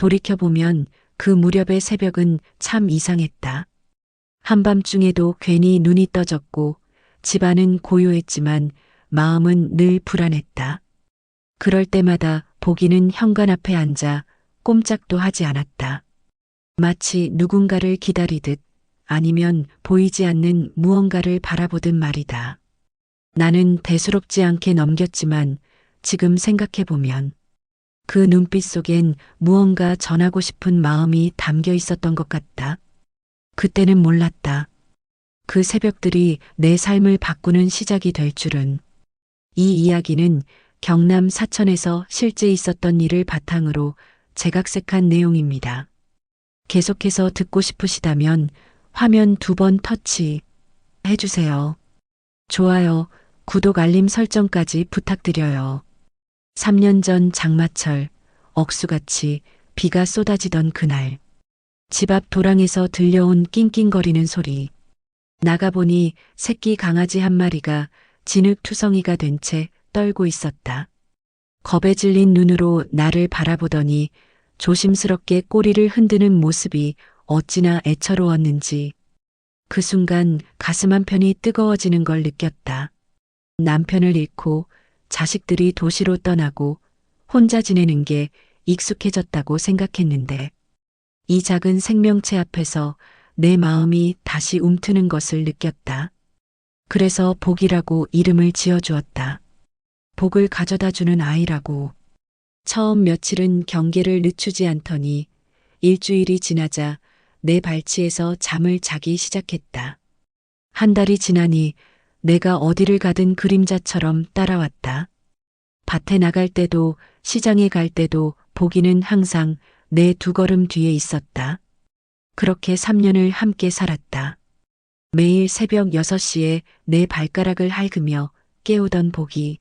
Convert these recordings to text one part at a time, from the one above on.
돌이켜보면 그 무렵의 새벽은 참 이상했다. 한밤중에도 괜히 눈이 떠졌고 집안은 고요했지만 마음은 늘 불안했다. 그럴 때마다 보기는 현관 앞에 앉아 꼼짝도 하지 않았다. 마치 누군가를 기다리듯 아니면 보이지 않는 무언가를 바라보듯 말이다. 나는 대수롭지 않게 넘겼지만 지금 생각해보면 그 눈빛 속엔 무언가 전하고 싶은 마음이 담겨 있었던 것 같다. 그때는 몰랐다. 그 새벽들이 내 삶을 바꾸는 시작이 될 줄은. 이 이야기는 경남 사천에서 실제 있었던 일을 바탕으로 재각색한 내용입니다. 계속해서 듣고 싶으시다면 화면 두 번 터치 해주세요. 좋아요, 구독 알림 설정까지 부탁드려요. 3년 전 장마철, 억수같이 비가 쏟아지던 그날. 집 앞 도랑에서 들려온 낑낑거리는 소리. 나가보니 새끼 강아지 한 마리가 진흙투성이가 된 채 떨고 있었다. 겁에 질린 눈으로 나를 바라보더니 조심스럽게 꼬리를 흔드는 모습이 어찌나 애처로웠는지 그 순간 가슴 한편이 뜨거워지는 걸 느꼈다. 남편을 잃고 자식들이 도시로 떠나고 혼자 지내는 게 익숙해졌다고 생각했는데 이 작은 생명체 앞에서 내 마음이 다시 움트는 것을 느꼈다. 그래서 복이라고 이름을 지어주었다. 복을 가져다 주는 아이라고. 처음 며칠은 경계를 늦추지 않더니 일주일이 지나자 내 발치에서 잠을 자기 시작했다. 한 달이 지나니 내가 어디를 가든 그림자처럼 따라왔다. 밭에 나갈 때도 시장에 갈 때도 보기는 항상 내 두 걸음 뒤에 있었다. 그렇게 3년을 함께 살았다. 매일 새벽 6시에 내 발가락을 핥으며 깨우던 복이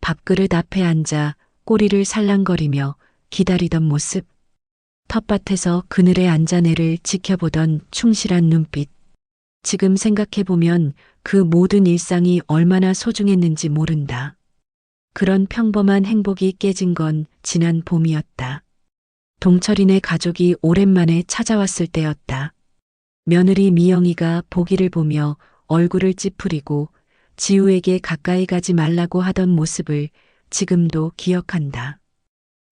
밥그릇 앞에 앉아 꼬리를 살랑거리며 기다리던 모습. 텃밭에서 그늘에 앉아 내를 지켜보던 충실한 눈빛. 지금 생각해보면 그 모든 일상이 얼마나 소중했는지 모른다. 그런 평범한 행복이 깨진 건 지난 봄이었다. 동철이네 가족이 오랜만에 찾아왔을 때였다. 며느리 미영이가 보기를 보며 얼굴을 찌푸리고 지우에게 가까이 가지 말라고 하던 모습을 지금도 기억한다.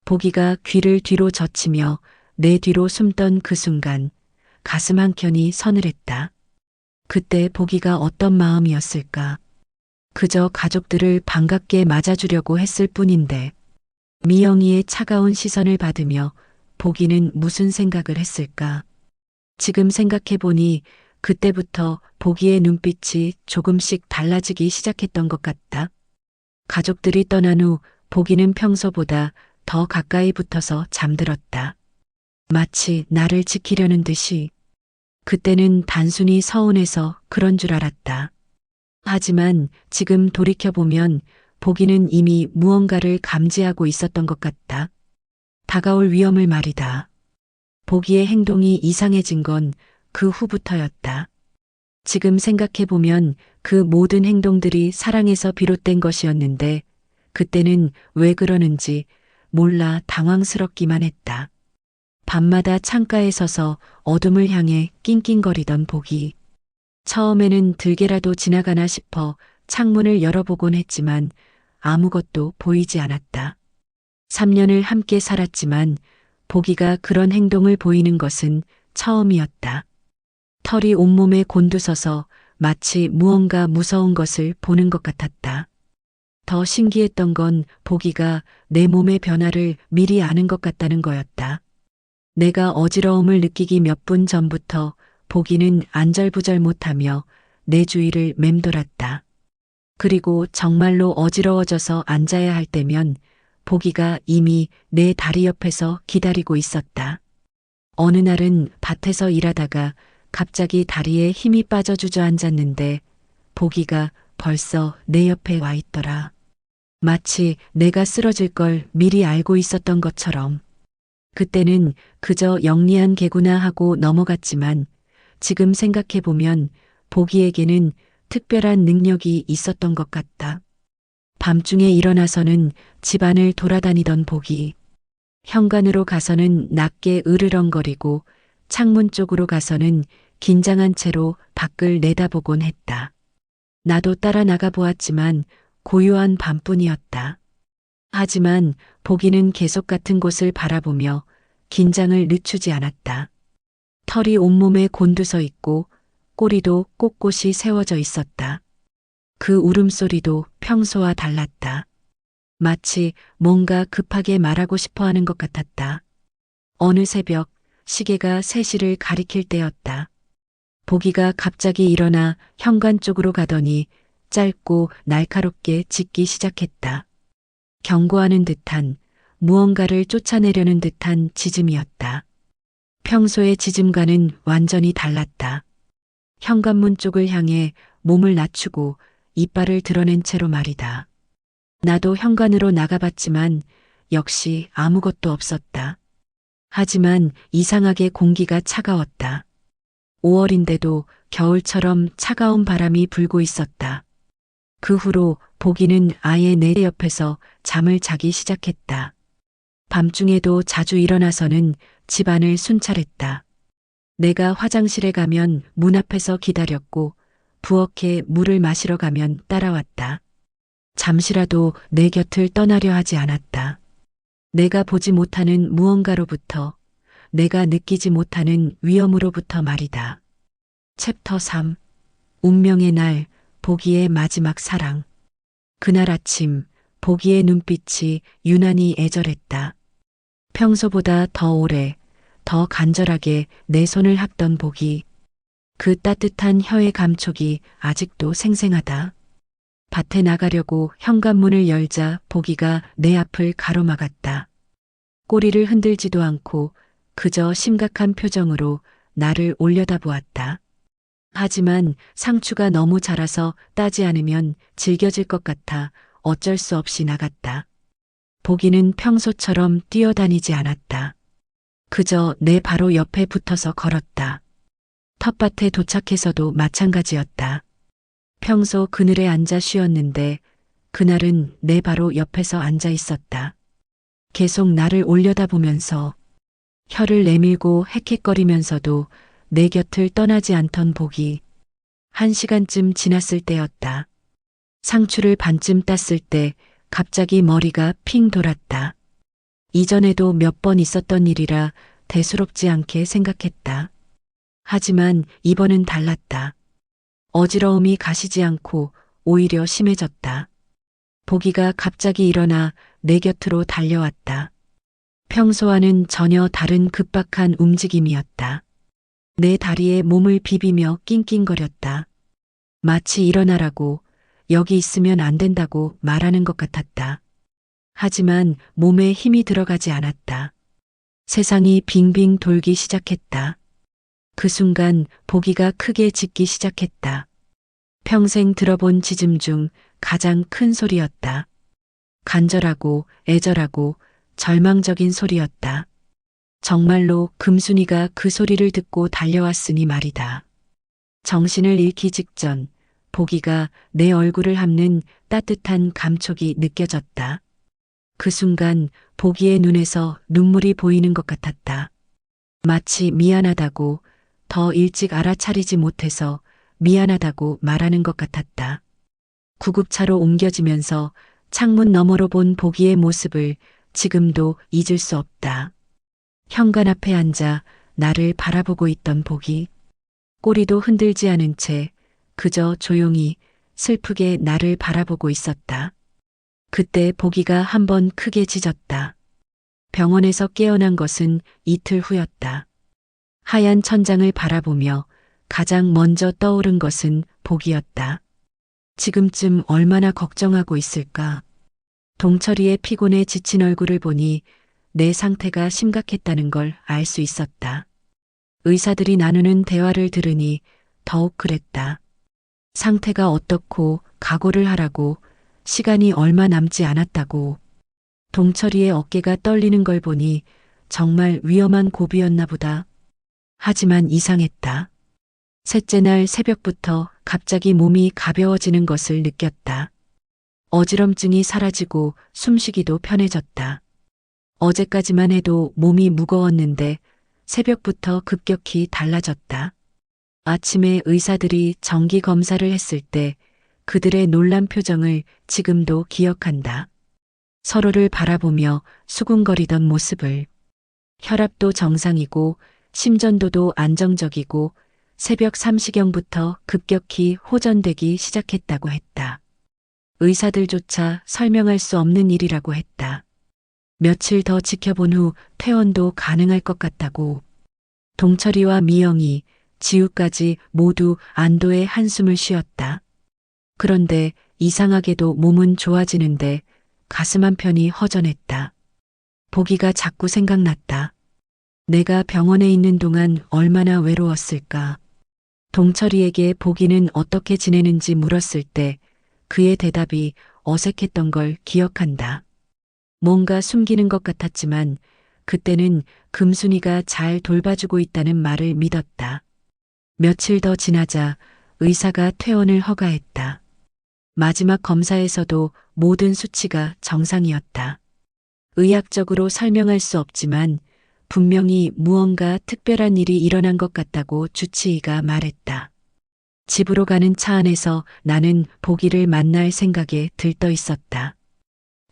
보기가 귀를 뒤로 젖히며 내 뒤로 숨던 그 순간 가슴 한켠이 서늘했다. 그때 보기가 어떤 마음이었을까? 그저 가족들을 반갑게 맞아주려고 했을 뿐인데 미영이의 차가운 시선을 받으며 보기는 무슨 생각을 했을까? 지금 생각해보니 그때부터 보기의 눈빛이 조금씩 달라지기 시작했던 것 같다. 가족들이 떠난 후 보기는 평소보다 더 가까이 붙어서 잠들었다. 마치 나를 지키려는 듯이 그때는 단순히 서운해서 그런 줄 알았다. 하지만 지금 돌이켜보면 보기는 이미 무언가를 감지하고 있었던 것 같다. 다가올 위험을 말이다. 보기의 행동이 이상해진 건 그 후부터였다. 지금 생각해보면 그 모든 행동들이 사랑에서 비롯된 것이었는데 그때는 왜 그러는지 몰라 당황스럽기만 했다. 밤마다 창가에 서서 어둠을 향해 낑낑거리던 복이 처음에는 들개라도 지나가나 싶어 창문을 열어보곤 했지만 아무것도 보이지 않았다. 3년을 함께 살았지만 보기가 그런 행동을 보이는 것은 처음이었다. 털이 온몸에 곤두서서 마치 무언가 무서운 것을 보는 것 같았다. 더 신기했던 건 보기가 내 몸의 변화를 미리 아는 것 같다는 거였다. 내가 어지러움을 느끼기 몇 분 전부터 보기는 안절부절 못하며 내 주위를 맴돌았다. 그리고 정말로 어지러워져서 앉아야 할 때면 보기가 이미 내 다리 옆에서 기다리고 있었다. 어느 날은 밭에서 일하다가 갑자기 다리에 힘이 빠져 주저앉았는데 보기가 벌써 내 옆에 와 있더라. 마치 내가 쓰러질 걸 미리 알고 있었던 것처럼. 그때는 그저 영리한 개구나 하고 넘어갔지만 지금 생각해보면 보기에게는 특별한 능력이 있었던 것 같다. 밤중에 일어나서는 집안을 돌아다니던 보기. 현관으로 가서는 낮게 으르렁거리고 창문 쪽으로 가서는 긴장한 채로 밖을 내다보곤 했다. 나도 따라 나가 보았지만 고요한 밤뿐이었다. 하지만 보기는 계속 같은 곳을 바라보며 긴장을 늦추지 않았다. 털이 온몸에 곤두서 있고 꼬리도 꼿꼿이 세워져 있었다. 그 울음소리도 평소와 달랐다. 마치 뭔가 급하게 말하고 싶어 하는 것 같았다. 어느 새벽 시계가 3시를 가리킬 때였다. 보기가 갑자기 일어나 현관 쪽으로 가더니 짧고 날카롭게 짖기 시작했다. 경고하는 듯한 무언가를 쫓아내려는 듯한 짖음이었다. 평소의 짖음과는 완전히 달랐다. 현관문 쪽을 향해 몸을 낮추고 이빨을 드러낸 채로 말이다. 나도 현관으로 나가봤지만 역시 아무것도 없었다. 하지만 이상하게 공기가 차가웠다. 5월인데도 겨울처럼 차가운 바람이 불고 있었다. 그 후로 보기는 아예 내 옆에서 잠을 자기 시작했다. 밤중에도 자주 일어나서는 집안을 순찰했다. 내가 화장실에 가면 문 앞에서 기다렸고 부엌에 물을 마시러 가면 따라왔다. 잠시라도 내 곁을 떠나려 하지 않았다. 내가 보지 못하는 무언가로부터 내가 느끼지 못하는 위험으로부터 말이다. 챕터 3 운명의 날 보기의 마지막 사랑 그날 아침 보기의 눈빛이 유난히 애절했다. 평소보다 더 오래, 더 간절하게 내 손을 합던 보기. 그 따뜻한 혀의 감촉이 아직도 생생하다. 밭에 나가려고 현관문을 열자 보기가 내 앞을 가로막았다. 꼬리를 흔들지도 않고 그저 심각한 표정으로 나를 올려다보았다. 하지만 상추가 너무 자라서 따지 않으면 질겨질 것 같아 어쩔 수 없이 나갔다. 보기는 평소처럼 뛰어다니지 않았다. 그저 내 바로 옆에 붙어서 걸었다. 텃밭에 도착해서도 마찬가지였다. 평소 그늘에 앉아 쉬었는데 그날은 내 바로 옆에서 앉아 있었다. 계속 나를 올려다보면서 혀를 내밀고 헥헥거리면서도 내 곁을 떠나지 않던 복이 한 시간쯤 지났을 때였다. 상추를 반쯤 땄을 때 갑자기 머리가 핑 돌았다. 이전에도 몇 번 있었던 일이라 대수롭지 않게 생각했다. 하지만 이번은 달랐다. 어지러움이 가시지 않고 오히려 심해졌다. 보기가 갑자기 일어나 내 곁으로 달려왔다. 평소와는 전혀 다른 급박한 움직임이었다. 내 다리에 몸을 비비며 낑낑거렸다. 마치 일어나라고 여기 있으면 안 된다고 말하는 것 같았다. 하지만 몸에 힘이 들어가지 않았다. 세상이 빙빙 돌기 시작했다. 그 순간 보기가 크게 짖기 시작했다. 평생 들어본 짖음 중 가장 큰 소리였다. 간절하고 애절하고 절망적인 소리였다. 정말로 금순이가 그 소리를 듣고 달려왔으니 말이다. 정신을 잃기 직전 보기가 내 얼굴을 함는 따뜻한 감촉이 느껴졌다. 그 순간 보기의 눈에서 눈물이 보이는 것 같았다. 마치 미안하다고 더 일찍 알아차리지 못해서 미안하다고 말하는 것 같았다. 구급차로 옮겨지면서 창문 너머로 본 보기의 모습을 지금도 잊을 수 없다. 현관 앞에 앉아 나를 바라보고 있던 보기. 꼬리도 흔들지 않은 채 그저 조용히 슬프게 나를 바라보고 있었다. 그때 보기가 한 번 크게 짖었다. 병원에서 깨어난 것은 이틀 후였다. 하얀 천장을 바라보며 가장 먼저 떠오른 것은 복이었다. 지금쯤 얼마나 걱정하고 있을까. 동철이의 피곤에 지친 얼굴을 보니 내 상태가 심각했다는 걸 알 수 있었다. 의사들이 나누는 대화를 들으니 더욱 그랬다. 상태가 어떻고 각오를 하라고 시간이 얼마 남지 않았다고. 동철이의 어깨가 떨리는 걸 보니 정말 위험한 고비였나 보다. 하지만 이상했다. 셋째 날 새벽부터 갑자기 몸이 가벼워지는 것을 느꼈다. 어지럼증이 사라지고 숨쉬기도 편해졌다. 어제까지만 해도 몸이 무거웠는데 새벽부터 급격히 달라졌다. 아침에 의사들이 정기 검사를 했을 때 그들의 놀란 표정을 지금도 기억한다. 서로를 바라보며 수군거리던 모습을. 혈압도 정상이고 심전도도 안정적이고 새벽 3시경부터 급격히 호전되기 시작했다고 했다. 의사들조차 설명할 수 없는 일이라고 했다. 며칠 더 지켜본 후 퇴원도 가능할 것 같다고. 동철이와 미영이, 지우까지 모두 안도의 한숨을 쉬었다. 그런데 이상하게도 몸은 좋아지는데 가슴 한편이 허전했다. 보기가 자꾸 생각났다. 내가 병원에 있는 동안 얼마나 외로웠을까. 동철이에게 보기는 어떻게 지내는지 물었을 때 그의 대답이 어색했던 걸 기억한다. 뭔가 숨기는 것 같았지만 그때는 금순이가 잘 돌봐주고 있다는 말을 믿었다. 며칠 더 지나자 의사가 퇴원을 허가했다. 마지막 검사에서도 모든 수치가 정상이었다. 의학적으로 설명할 수 없지만 분명히 무언가 특별한 일이 일어난 것 같다고 주치의가 말했다. 집으로 가는 차 안에서 나는 보기를 만날 생각에 들떠 있었다.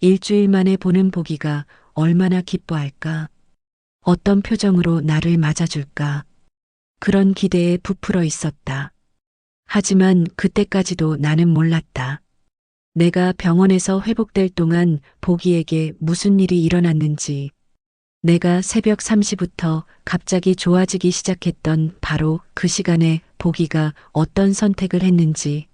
일주일 만에 보는 보기가 얼마나 기뻐할까? 어떤 표정으로 나를 맞아줄까? 그런 기대에 부풀어 있었다. 하지만 그때까지도 나는 몰랐다. 내가 병원에서 회복될 동안 보기에게 무슨 일이 일어났는지, 내가 새벽 3시부터 갑자기 좋아지기 시작했던 바로 그 시간에 보기가 어떤 선택을 했는지,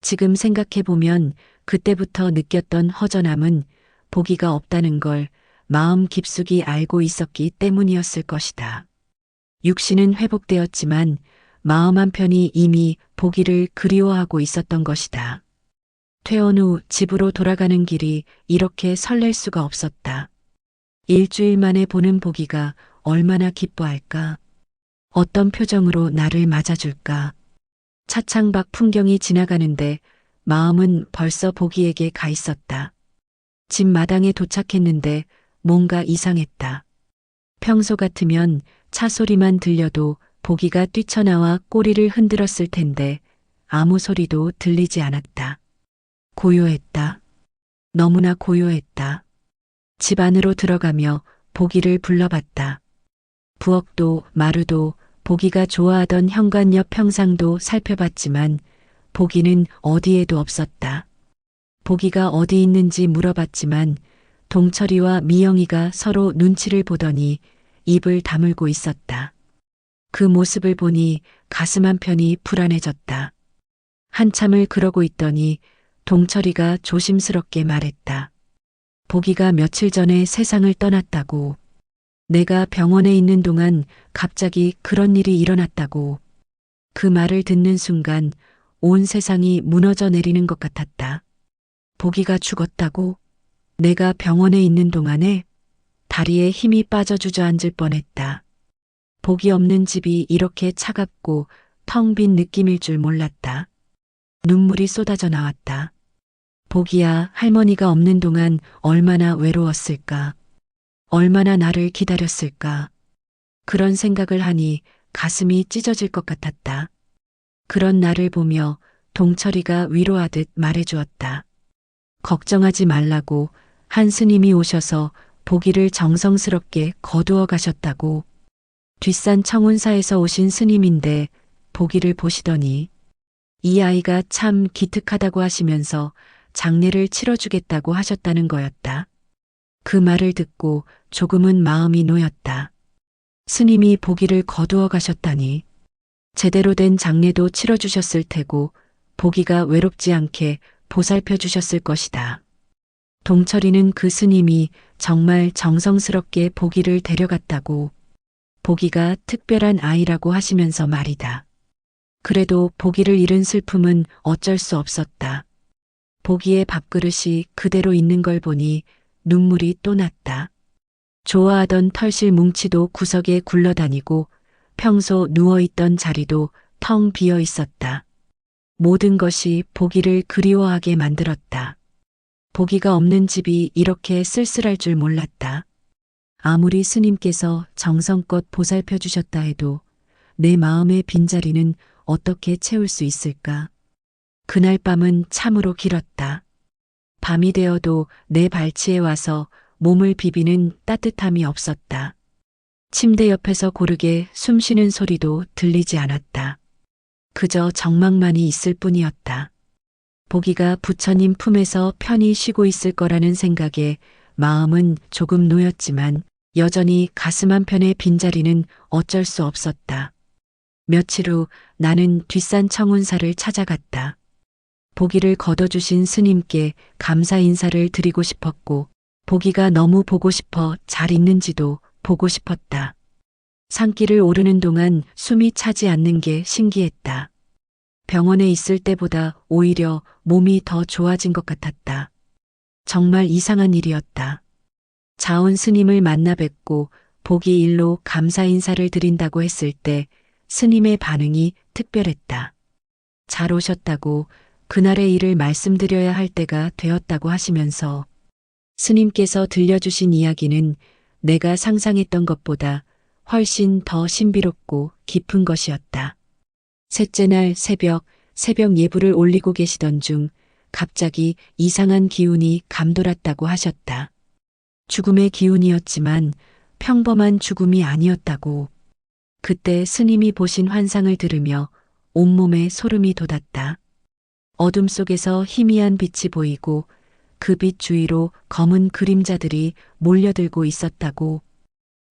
지금 생각해보면 그때부터 느꼈던 허전함은 보기가 없다는 걸 마음 깊숙이 알고 있었기 때문이었을 것이다. 육신은 회복되었지만 마음 한편이 이미 보기를 그리워하고 있었던 것이다. 퇴원 후 집으로 돌아가는 길이 이렇게 설렐 수가 없었다. 일주일 만에 보는 보기가 얼마나 기뻐할까? 어떤 표정으로 나를 맞아줄까? 차창 밖 풍경이 지나가는데 마음은 벌써 보기에게 가 있었다. 집 마당에 도착했는데 뭔가 이상했다. 평소 같으면 차 소리만 들려도 보기가 뛰쳐나와 꼬리를 흔들었을 텐데 아무 소리도 들리지 않았다. 고요했다. 너무나 고요했다. 집 안으로 들어가며 보기를 불러봤다. 부엌도 마루도 보기가 좋아하던 현관 옆 평상도 살펴봤지만 보기는 어디에도 없었다. 보기가 어디 있는지 물어봤지만 동철이와 미영이가 서로 눈치를 보더니 입을 다물고 있었다. 그 모습을 보니 가슴 한편이 불안해졌다. 한참을 그러고 있더니 동철이가 조심스럽게 말했다. 보기가 며칠 전에 세상을 떠났다고. 내가 병원에 있는 동안 갑자기 그런 일이 일어났다고. 그 말을 듣는 순간 온 세상이 무너져 내리는 것 같았다. 보기가 죽었다고? 내가 병원에 있는 동안에 다리에 힘이 빠져 주저앉을 뻔했다. 복이 없는 집이 이렇게 차갑고 텅 빈 느낌일 줄 몰랐다. 눈물이 쏟아져 나왔다. 복이야 할머니가 없는 동안 얼마나 외로웠을까. 얼마나 나를 기다렸을까. 그런 생각을 하니 가슴이 찢어질 것 같았다. 그런 나를 보며 동철이가 위로하듯 말해주었다. 걱정하지 말라고 한 스님이 오셔서 보기를 정성스럽게 거두어 가셨다고. 뒷산 청운사에서 오신 스님인데 보기를 보시더니 이 아이가 참 기특하다고 하시면서 장례를 치러주겠다고 하셨다는 거였다. 그 말을 듣고 조금은 마음이 놓였다. 스님이 보기를 거두어 가셨다니 제대로 된 장례도 치러주셨을 테고 보기가 외롭지 않게 보살펴 주셨을 것이다. 동철이는 그 스님이 정말 정성스럽게 보기를 데려갔다고 보기가 특별한 아이라고 하시면서 말이다. 그래도 보기를 잃은 슬픔은 어쩔 수 없었다. 보기의 밥그릇이 그대로 있는 걸 보니 눈물이 또 났다. 좋아하던 털실 뭉치도 구석에 굴러다니고 평소 누워있던 자리도 텅 비어 있었다. 모든 것이 보기를 그리워하게 만들었다. 보기가 없는 집이 이렇게 쓸쓸할 줄 몰랐다. 아무리 스님께서 정성껏 보살펴 주셨다 해도 내 마음의 빈자리는 어떻게 채울 수 있을까? 그날 밤은 참으로 길었다. 밤이 되어도 내 발치에 와서 몸을 비비는 따뜻함이 없었다. 침대 옆에서 고르게 숨 쉬는 소리도 들리지 않았다. 그저 정막만이 있을 뿐이었다. 보기가 부처님 품에서 편히 쉬고 있을 거라는 생각에 마음은 조금 놓였지만 여전히 가슴 한편의 빈자리는 어쩔 수 없었다. 며칠 후 나는 뒷산 청운사를 찾아갔다. 보기를 거둬주신 스님께 감사 인사를 드리고 싶었고, 보기가 너무 보고 싶어 잘 있는지도 보고 싶었다. 산길을 오르는 동안 숨이 차지 않는 게 신기했다. 병원에 있을 때보다 오히려 몸이 더 좋아진 것 같았다. 정말 이상한 일이었다. 자온 스님을 만나 뵙고 보기 일로 감사 인사를 드린다고 했을 때 스님의 반응이 특별했다. 잘 오셨다고 그날의 일을 말씀드려야 할 때가 되었다고 하시면서 스님께서 들려주신 이야기는 내가 상상했던 것보다 훨씬 더 신비롭고 깊은 것이었다. 셋째 날 새벽, 새벽 예불을 올리고 계시던 중 갑자기 이상한 기운이 감돌았다고 하셨다. 죽음의 기운이었지만 평범한 죽음이 아니었다고. 그때 스님이 보신 환상을 들으며 온몸에 소름이 돋았다. 어둠 속에서 희미한 빛이 보이고 그 빛 주위로 검은 그림자들이 몰려들고 있었다고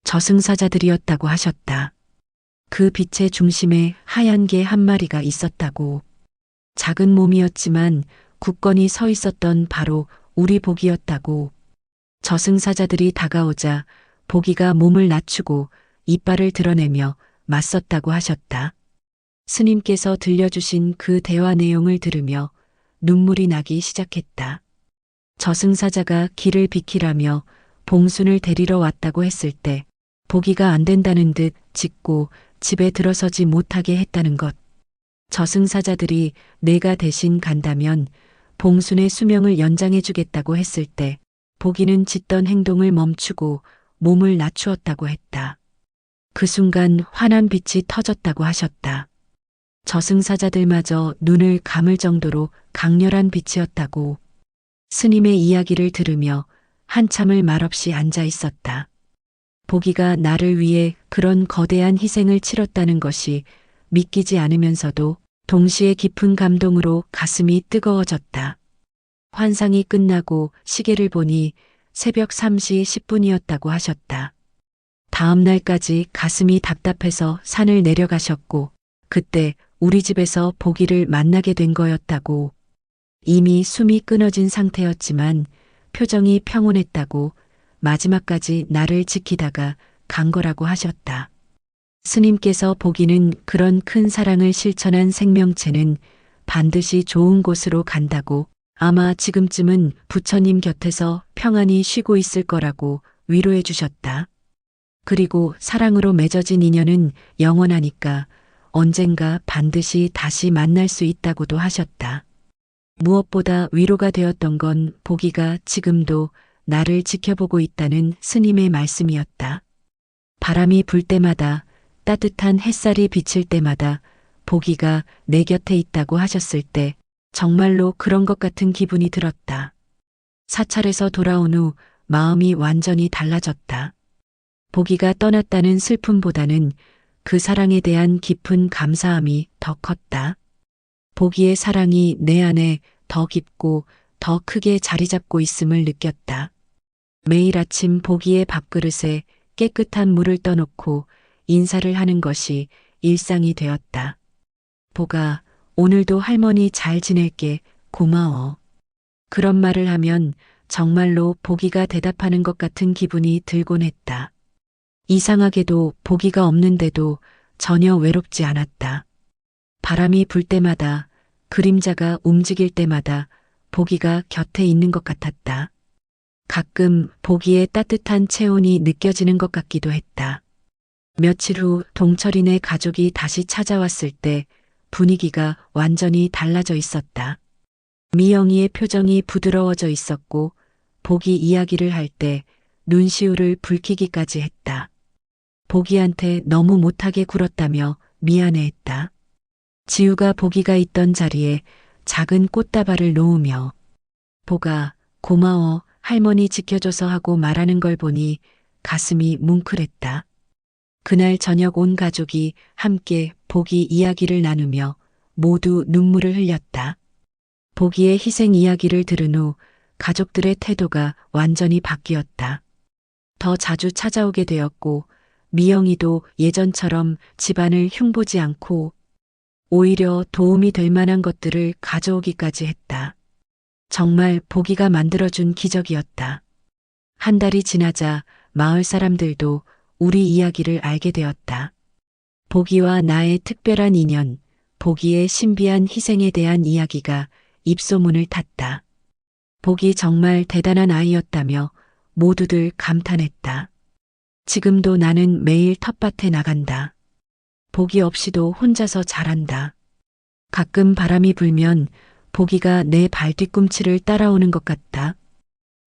저승사자들이었다고 하셨다. 그 빛의 중심에 하얀 개 한 마리가 있었다고. 작은 몸이었지만 굳건히 서 있었던 바로 우리 복이었다고. 저승사자들이 다가오자 보기가 몸을 낮추고 이빨을 드러내며 맞섰다고 하셨다. 스님께서 들려주신 그 대화 내용을 들으며 눈물이 나기 시작했다. 저승사자가 길을 비키라며 봉순을 데리러 왔다고 했을 때 보기가 안 된다는 듯 짖고 집에 들어서지 못하게 했다는 것. 저승사자들이 내가 대신 간다면 봉순의 수명을 연장해 주겠다고 했을 때 보기는 짖던 행동을 멈추고 몸을 낮추었다고 했다. 그 순간 환한 빛이 터졌다고 하셨다. 저승사자들마저 눈을 감을 정도로 강렬한 빛이었다고 스님의 이야기를 들으며 한참을 말없이 앉아 있었다. 보기가 나를 위해 그런 거대한 희생을 치렀다는 것이 믿기지 않으면서도 동시에 깊은 감동으로 가슴이 뜨거워졌다. 환상이 끝나고 시계를 보니 새벽 3시 10분이었다고 하셨다. 다음 날까지 가슴이 답답해서 산을 내려가셨고, 그때 우리 집에서 보기를 만나게 된 거였다고. 이미 숨이 끊어진 상태였지만 표정이 평온했다고 마지막까지 나를 지키다가 간 거라고 하셨다. 스님께서 보기는 그런 큰 사랑을 실천한 생명체는 반드시 좋은 곳으로 간다고 아마 지금쯤은 부처님 곁에서 평안히 쉬고 있을 거라고 위로해 주셨다. 그리고 사랑으로 맺어진 인연은 영원하니까 언젠가 반드시 다시 만날 수 있다고도 하셨다. 무엇보다 위로가 되었던 건 보기가 지금도 나를 지켜보고 있다는 스님의 말씀이었다. 바람이 불 때마다 따뜻한 햇살이 비칠 때마다 보기가 내 곁에 있다고 하셨을 때 정말로 그런 것 같은 기분이 들었다. 사찰에서 돌아온 후 마음이 완전히 달라졌다. 보기가 떠났다는 슬픔보다는 그 사랑에 대한 깊은 감사함이 더 컸다. 보기의 사랑이 내 안에 더 깊고 더 크게 자리 잡고 있음을 느꼈다. 매일 아침 보기의 밥그릇에 깨끗한 물을 떠놓고 인사를 하는 것이 일상이 되었다. 보가 오늘도 할머니 잘 지낼게 고마워. 그런 말을 하면 정말로 보기가 대답하는 것 같은 기분이 들곤 했다. 이상하게도 보기가 없는데도 전혀 외롭지 않았다. 바람이 불 때마다 그림자가 움직일 때마다 보기가 곁에 있는 것 같았다. 가끔 보기의 따뜻한 체온이 느껴지는 것 같기도 했다. 며칠 후 동철이네 가족이 다시 찾아왔을 때 분위기가 완전히 달라져 있었다. 미영이의 표정이 부드러워져 있었고 보기 이야기를 할 때 눈시울을 붉히기까지 했다. 보기한테 너무 못하게 굴었다며 미안해했다. 지우가 보기가 있던 자리에 작은 꽃다발을 놓으며 보가 고마워 할머니 지켜줘서 하고 말하는 걸 보니 가슴이 뭉클했다. 그날 저녁 온 가족이 함께 보기 이야기를 나누며 모두 눈물을 흘렸다. 보기의 희생 이야기를 들은 후 가족들의 태도가 완전히 바뀌었다. 더 자주 찾아오게 되었고 미영이도 예전처럼 집안을 흉보지 않고 오히려 도움이 될 만한 것들을 가져오기까지 했다. 정말 보기가 만들어준 기적이었다. 한 달이 지나자 마을 사람들도 우리 이야기를 알게 되었다. 보기와 나의 특별한 인연, 보기의 신비한 희생에 대한 이야기가 입소문을 탔다. 보기 정말 대단한 아이였다며 모두들 감탄했다. 지금도 나는 매일 텃밭에 나간다. 보기 없이도 혼자서 자란다. 가끔 바람이 불면 보기가 내 발뒤꿈치를 따라오는 것 같다.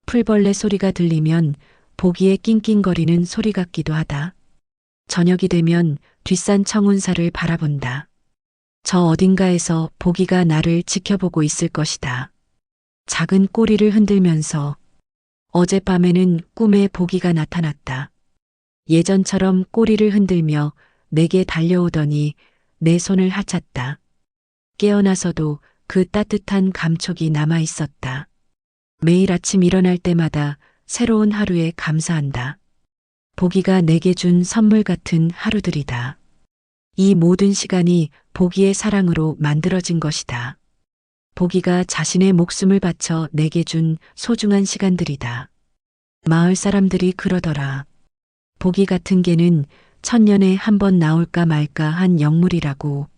풀벌레 소리가 들리면 보기의 낑낑거리는 소리 같기도 하다. 저녁이 되면 뒷산 청운사를 바라본다. 저 어딘가에서 보기가 나를 지켜보고 있을 것이다. 작은 꼬리를 흔들면서 어젯밤에는 꿈에 보기가 나타났다. 예전처럼 꼬리를 흔들며 내게 달려오더니 내 손을 하찼다. 깨어나서도 그 따뜻한 감촉이 남아 있었다. 매일 아침 일어날 때마다 새로운 하루에 감사한다. 보기가 내게 준 선물 같은 하루들이다. 이 모든 시간이 보기의 사랑으로 만들어진 것이다. 보기가 자신의 목숨을 바쳐 내게 준 소중한 시간들이다. 마을 사람들이 그러더라. 보기 같은 개는 천년에 한 번 나올까 말까 한 영물이라고.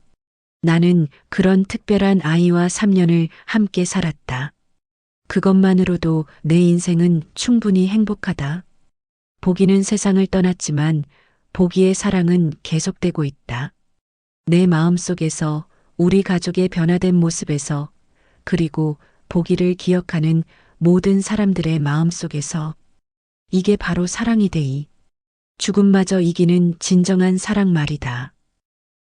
나는 그런 특별한 아이와 3년을 함께 살았다. 그것만으로도 내 인생은 충분히 행복하다. 보기는 세상을 떠났지만 보기의 사랑은 계속되고 있다. 내 마음 속에서 우리 가족의 변화된 모습에서 그리고 보기를 기억하는 모든 사람들의 마음 속에서 이게 바로 사랑이 되이. 죽음마저 이기는 진정한 사랑 말이다.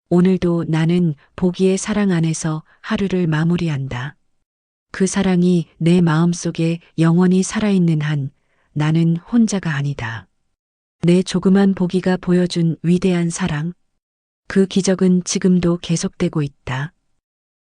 오늘도 나는 보기의 사랑 안에서 하루를 마무리한다. 그 사랑이 내 마음 속에 영원히 살아있는 한 나는 혼자가 아니다. 내 조그만 보기가 보여준 위대한 사랑. 그 기적은 지금도 계속되고 있다.